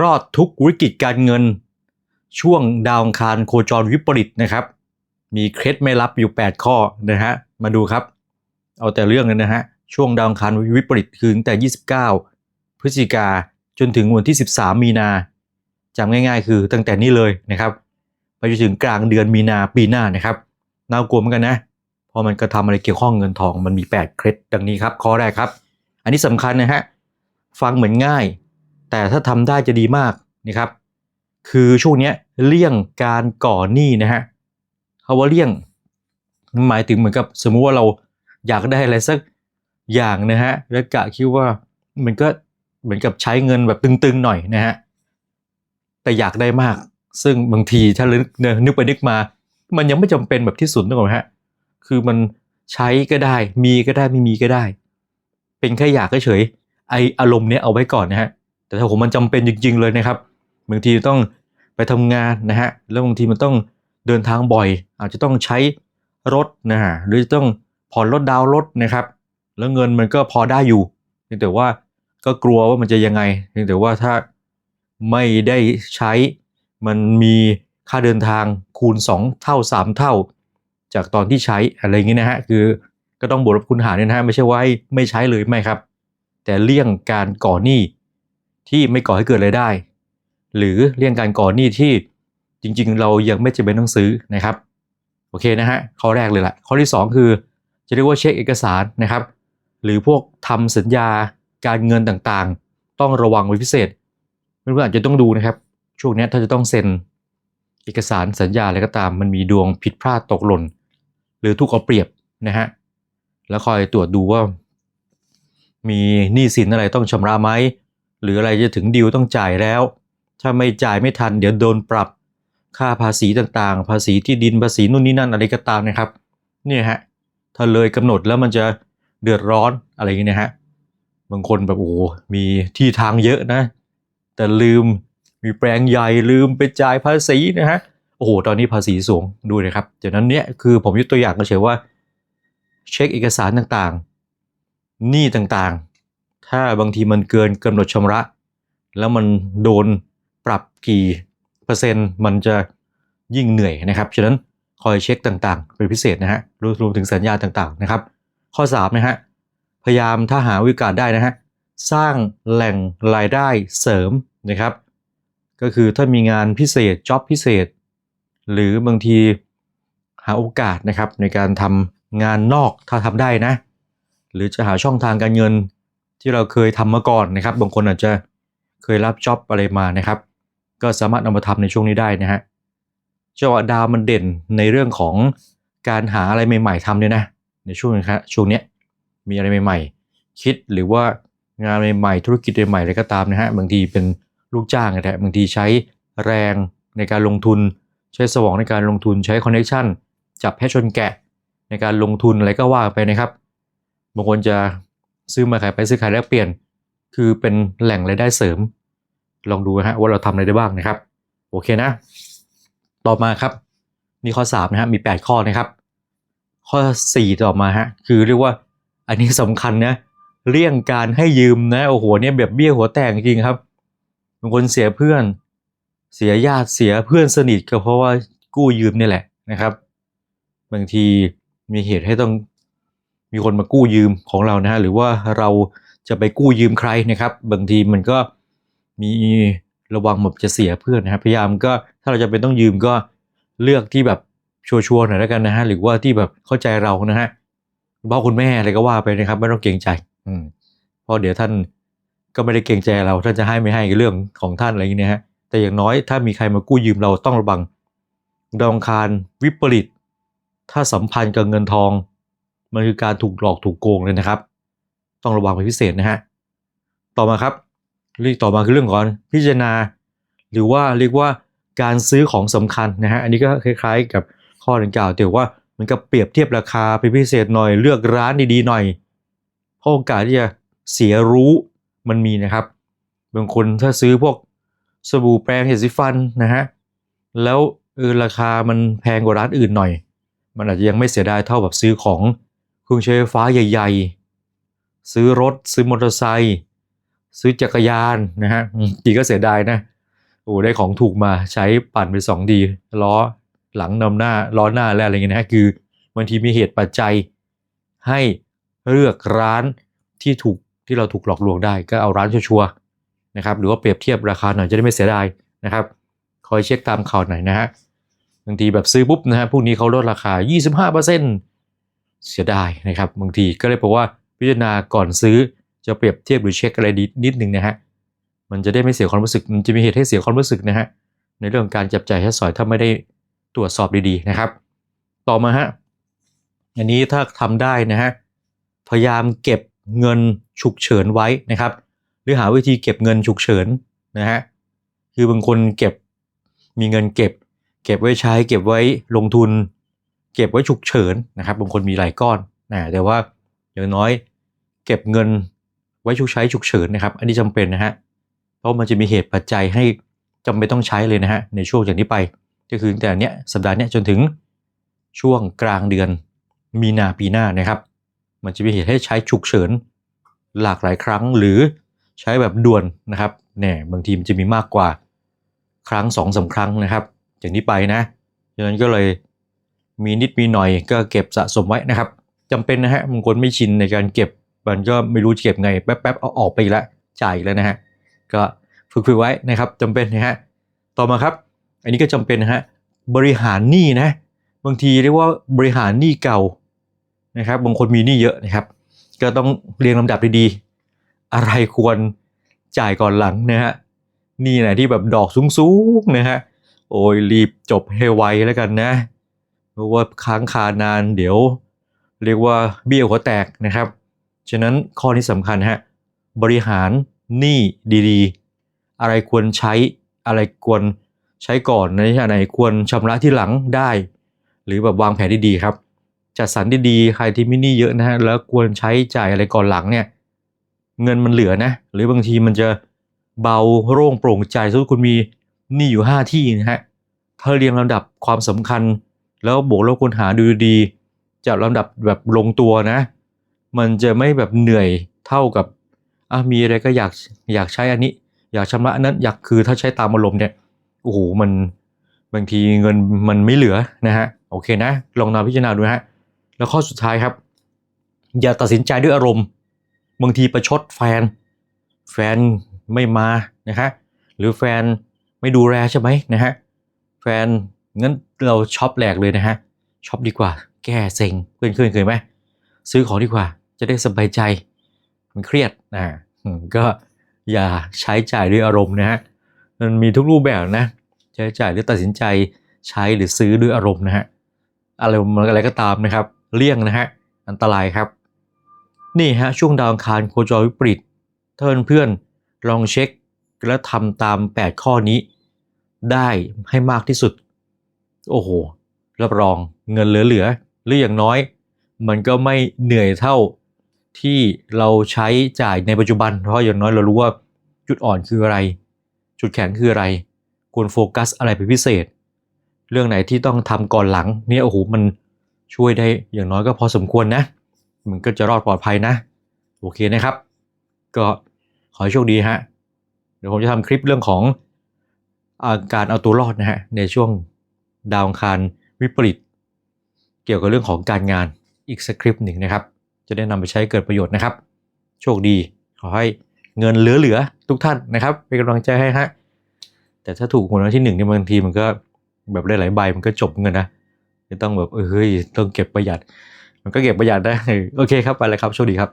รอดทุกวิกฤตการเงิน ช่วงดาวคารโคจรวิปริตนะครับ มีเคล็ดไม่ลับอยู่ 8 ข้อนะฮะมาดูครับ เอาแต่เรื่องเลยนะฮะช่วงดาวคารวิปริตคือตั้งแต่ 29 พฤศจิกาจนถึงวันที่ 13 มีนาจำง่าย ๆ คือตั้งแต่นี้เลยนะครับไปจนถึงกลางเดือนมีนาปีหน้านะครับน่ากลัวเหมือนกันนะพราะมันก็ทำอะไรเกี่ยวข้องเงินทองมันมี 8 เคล็ดดังนี้ครับข้อแรกครับ อันนี้สำคัญนะฮะฟังเหมือนง่าย แต่ถ้าทำได้จะดีมากนะครับ คือช่วงนี้เลี่ยงการก่อหนี้นะฮะคาว่าเลี่ยงหมายถึงเหมือนกับสมมุติว่าเราอยากได้อะไรสักอย่างนะฮะแล้วกะคิดว่ามันก็เหมือนกับใช้เงินแบบตึงๆหน่อยนะฮะแต่อยากได้มาก ซึ่งบางทีถ้านึกนึกไปนึกมา มันยังไม่จำเป็นแบบที่สุดนึกออกไหมฮะคือมันใช้ก็ได้ มีก็ได้ไม่มีก็ได้ เป็นแค่อยากเฉยไออารมณ์เนี้ยเอาไว้ก่อนนะฮะ แต่ถ้าผมมันจำเป็นจริง ๆ เลยนะครับบางทีต้องไปทำงานนะฮะแล้วบางทีมันต้องเดินทางบ่อย อาจจะต้องใช้รถนะฮะหรือต้องผ่อนรถดาวน์รถนะครับ แล้วเงินมันก็พอได้อยู่เพียงแต่ว่าก็กลัวว่ามันจะยังไงเพียงแต่ว่าถ้าไม่ได้ใช้มันมีค่าเดินทางคูณ 2 เท่า 3 เท่า จากตอนที่ใช้อะไรอย่างนี้นะฮะคือก็ต้องบวกลบคูณหารเนี่ยนะฮะไม่ใช่ว่าไม่ใช้เลยไม่ครับ แต่เลี่ยงการก่อหนี้ ที่ไม่ก่อให้เกิดรายได้ หรือเลี่ยงการก่อหนี้ที่จริงๆ เรายังไม่จำเป็นต้องซื้อนะครับโอเคนะฮะข้อแรกเลยละ่ะข้อที่ 2 คือจะเรียกว่าเช็คเอกสารนะครับ หรือพวกทำสัญญาการเงินต่างๆ ต้องระวังเป็นพิเศษเพื่อนๆอาจจะต้องดูนะครับ ช่วงนี้ถ้าจะต้องเซ็นเอกสารสัญญาอะไรก็ตาม มันมีดวงผิดพลาดตกหล่น หรือถูกเอาเปรียบนะฮะแล้วคอยตรวจดูว่า มีหนี้สินอะไรต้องชำระไหม หรืออะไรจะถึงดิวต้องจ่ายแล้ว ถ้าไม่จ่ายไม่ทัน เดี๋ยวโดนปรับค่าภาษีต่างๆ ภาษีที่ดินภาษีนู่นนี่นั่นอะไรก็ตามนะครับเนี่ยฮะถ้าเลยกำหนดแล้วมันจะเดือดร้อนอะไรอย่างเงี้ยนะฮะบางคนแบบโอ้มีที่ทางเยอะนะ แต่ลืมมีแปลงใหญ่ลืมไปจ่ายภาษีนะฮะโอ้โหตอนนี้ภาษีสูงดูนะครับจากนั้นเนี่ยคือผมยกตัวอย่างก็เฉยว่า เช็คเอกสารต่างๆหนี้ต่างๆ ถ้าบางทีมันเกินกำหนดชำระ แล้วมันโดนปรับกี่เปอร์เซ็นต์ มันจะยิ่งเหนื่อยนะครับ ฉะนั้นคอยเช็คต่างๆ เป็นพิเศษนะฮะรวมรวมถึงสัญญาต่างๆนะครับ ข้อ3นะฮะพยายามถ้าหาวิกาสได้นะฮะสร้างแหล่งรายได้เสริมนะครับ ก็คือถ้ามีงานพิเศษจ็อบพิเศษ หรือบางทีหาโอกาสนะครับในการทำงานนอกถ้าทำได้นะ หรือจะหาช่องทางการเงิน ที่เราเคยทำมาก่อนนะครับ บางคนอาจจะเคยรับจ็อบอะไรมานะครับ ก็สามารถนำมาทำในช่วงนี้ได้นะฮะจังหวะดาวมันเด่นในเรื่องของการหาอะไรใหม่ๆทำเนี่ยนะ ในช่วงนี้ครับช่วงเนี้ยมีอะไรใหม่ ๆ คิดหรือว่างานใหม่ๆธุรกิจใหม่ๆอะไรก็ตามนะฮะบางทีเป็นลูกจ้างนะฮะบางทีใช้แรงในการลงทุน ใช้สมองในการลงทุนใช้คอนเนคชันจับแพะชนแกะในการลงทุนอะไรก็ว่าไปนะครับบางคนจะ ซื้อมาขายไปซื้อขายแลกเปลี่ยน คือเป็นแหล่งรายได้เสริม ลองดูนะฮะว่าเราทำอะไรได้บ้างนะครับ โอเคนะ ต่อมาครับนี่ข้อ3นะฮะมี 8 ข้อนะครับ ข้อ 4 ต่อมาฮะคือเรียกว่าอันนี้สำคัญนะเลี่ยงการให้ยืมนะโอ้โหเนี่ยแบบเบี้ยหัวแตกจริงครับบางคนเสียเพื่อน เสียญาติเสียเพื่อนสนิทก็เพราะว่ากู้ยืมนี่แหละนะครับ บางทีมีเหตุให้ต้อง มีคนมากู้ยืมของเรานะฮะหรือว่าเราจะไปกู้ยืมใครนะครับ บางทีมันก็มีระวังแบบจะเสียเพื่อนนะครับพยายามก็ถ้าเราจะเป็นต้องยืมก็เลือกที่แบบชัวร์ๆหน่อยแล้วกันนะฮะหรือว่าที่แบบเข้าใจเรานะฮะพ่อคุณแม่อะไรก็ว่าไปนะครับ ไม่ต้องเกรงใจ อืมเพราะเดี๋ยวท่านก็ไม่ได้เกรงใจเราท่านจะให้ไม่ให้เรื่องของท่านอะไรอย่างเงี้ยฮะแต่อย่างน้อยถ้ามีใครมากู้ยืมเราต้องระวังดองคารวิปริต ถ้าสัมพันธ์กับเงินทอง มันคือการถูกหลอกถูกโกงเลยนะครับ ต้องระวังเป็นพิเศษนะฮะต่อมาครับเรื่องต่อมาคือเรื่องของพิจารณา หรือว่าเรียกว่าการซื้อของสำคัญนะฮะอันนี้ก็คล้าย ๆ กับข้อดังกล่าวแต่ว่ามันก็เปรียบเทียบราคาเป็นพิเศษหน่อยเลือกร้านดีๆหน่อยเพราะโอกาสที่จะเสียรู้มันมีนะครับบางคนถ้าซื้อพวกสบู่แปรงเห็ดสีฟันนะฮะแล้วเออราคามันแพงกว่าร้านอื่นหน่อย มันอาจจะยังไม่เสียดายเท่าแบบซื้อของ เครื่องใช้ไฟฟ้าใหญ่ ๆ ซื้อรถซื้อมอเตอร์ไซค์ซื้อจักรยานนะฮะดีก็เสียดายนะโอ้ได้ของถูกมาใช้ปั่นไปสองดีล้อหลังนำหน้าล้อหน้าและอะไรเงี้ยนะฮะคือบางทีมีเหตุปัจจัยให้เลือกร้านที่ถูกที่เราถูกหลอกลวงได้ก็เอาร้านชัวร์นะครับหรือว่าเปรียบเทียบราคาหน่อยจะได้ไม่เสียดายนะครับคอยเช็คตามข่าวหน่อยนะฮะบางทีแบบซื้อปุ๊บนะฮะพวกนี้เขาลดราคา 25% เสียดายนะครับบางทีก็เลยบอกว่าพิจารณาก่อนซื้อจะเปรียบเทียบหรือเช็คอะไรดีนิดนึงนะฮะมันจะได้ไม่เสียความรู้สึกมันจะมีเหตุให้เสียความรู้สึกนะฮะในเรื่องการจับจ่ายใช้สอยถ้าไม่ได้ตรวจสอบดีๆนะครับ ต่อมาฮะอันนี้ถ้าทำได้นะฮะพยายามเก็บเงินฉุกเฉินไว้นะครับ หรือหาวิธีเก็บเงินฉุกเฉินนะฮะคือบางคนเก็บมีเงินเก็บ เก็บไว้ใช้เก็บไว้ลงทุน เก็บไว้ฉุกเฉินนะครับบางคนมีหลายก้อนนะแต่ว่าอย่างน้อยเก็บเงินไว้ฉุกใช้ฉุกเฉินนะครับ อันนี้จำเป็นนะฮะเพราะมันจะมีเหตุปัจจัยให้จำเป็นต้องใช้เลยนะฮะในช่วงจากนี้ไป ก็คือตั้งแต่เนี้ยสัปดาห์เนี้ยจนถึงช่วงกลางเดือนมีนาปีหน้านะครับ มันจะมีเหตุให้ใช้ฉุกเฉินหลากหลายครั้งหรือใช้แบบด่วนนะครับเนี่ยบางทีมันจะมีมากกว่าครั้งสองสาครั้งนะครับจากนี้ไปนะดังนั้นก็เลย มีนิดมีหน่อยก็เก็บสะสมไว้นะครับจำเป็นนะฮะบางคนไม่ชินในการเก็บมันก็ไม่รู้จะเก็บไงแป๊บๆเอาออกไปอีกแล้วจ่ายแล้วนะฮะก็ฝึกๆไว้นะครับจำเป็นนะฮะต่อมาครับ อันนี้ก็จำเป็นนะฮะบริหารหนี้นะบางทีเรียกว่าบริหารหนี้เก่านะครับบางคนมีหนี้เยอะนะครับ ก็ต้องเรียงลำดับดีๆอะไรควรจ่ายก่อนหลังนะฮะหนี่ไหนที่แบบดอกสูงๆนะฮะโอ้ยรีบจบให้ไวแล้วกันนะ เพราะว่าค้างคานานเดี๋ยว เรียกว่าเบี้ยวหัวแตกนะครับ ฉะนั้นข้อนี้สำคัญฮะบริหารหนี้ดีๆ อะไรควรใช้อะไรควรใช้ก่อนในอันไหนควรชำระที่หลังได้ หรือแบบวางแผนดีๆครับจัดสรรดีๆ ใครที่มิหนี่เยอะนะฮะ แล้วควรใช้จ่ายอะไรก่อนหลังเนี่ย เงินมันเหลือนะ หรือบางทีมันจะเบาโล่งโปร่งใจสมมติคุณมีหนี้อยู่ 5 ที่นะฮะ ถ้าเรียงลำดับความสำคัญ แล้วบวกลบคูณหารดูดีจัดลำดับแบบลงตัวนะ มันจะไม่แบบเหนื่อยเท่ากับอะมีอะไรก็อยากอยากใช้อันนี้ อยากชำระนั้นอยากคือถ้าใช้ตามอารมณ์เนี่ยโอ้โหมันบางทีเงินมันไม่เหลือนะฮะโอเคนะ ลองนำพิจารณาดูฮะแล้วข้อสุดท้ายครับ อย่าตัดสินใจด้วยอารมณ์บางทีประชดแฟน แฟนไม่มานะฮะหรือแฟนไม่ดูแลใช่ไหมนะฮะแฟน งั้นเราช็อปแหลกเลยนะฮะช็อปดีกว่า แก้เซ็งเพื่อนเคยเคยไหมซื้อของดีกว่า จะได้สบายใจ มันเครียดนะอืมก็อย่าใช้จ่ายด้วยอารมณ์นะฮะมันมีทุกรูปแบบนะ ใช้จ่ายหรือตัดสินใจใช้หรือซื้อด้วยอารมณ์นะฮะอะไรอะไรก็ตามนะครับ เลี่ยงนะฮะอันตรายครับ นี่ฮะช่วงดาวอังคารโคจรวิปริตถ้าเพื่อนลองเช็คและทำตาม 8 ข้อนี้ ได้ให้มากที่สุด โอ้โห รับรองเงินเหลือๆหรืออย่างน้อย มันก็ไม่เหนื่อยเท่าที่เราใช้จ่ายในปัจจุบัน เพราะอย่างน้อยเรารู้ว่าจุดอ่อนคืออะไร จุดแข็งคืออะไร ควรโฟกัสอะไรเป็นพิเศษ เรื่องไหนที่ต้องทำก่อนหลังเนี่ยโอ้โหมันช่วยได้อย่างน้อยก็พอสมควรนะ มันก็จะรอดปลอดภัยนะ โอเคนะครับ ก็ขอให้โชคดีฮะ เดี๋ยวผมจะทำคลิปเรื่องของอาการเอาตัวรอดนะฮะในช่วง ดาวอังคารวิปริต เกี่ยวกับเรื่องของการงานอีกสคริปต์หนึ่งนะครับ จะได้นำไปใช้เกิดประโยชน์นะครับ โชคดีขอให้เงินเหลือๆทุกท่านนะครับ เป็นกำลังใจให้ฮะแต่ถ้าถูกหวยรางวัลที่หนึ่งเนี่ยบางทีมันก็แบบหลายๆใบมันก็จบเงินนะจะต้องแบบเฮ้ยต้องเก็บประหยัด มันก็เก็บประหยัดได้โอเคครับไปเลยครับโชคดีครับ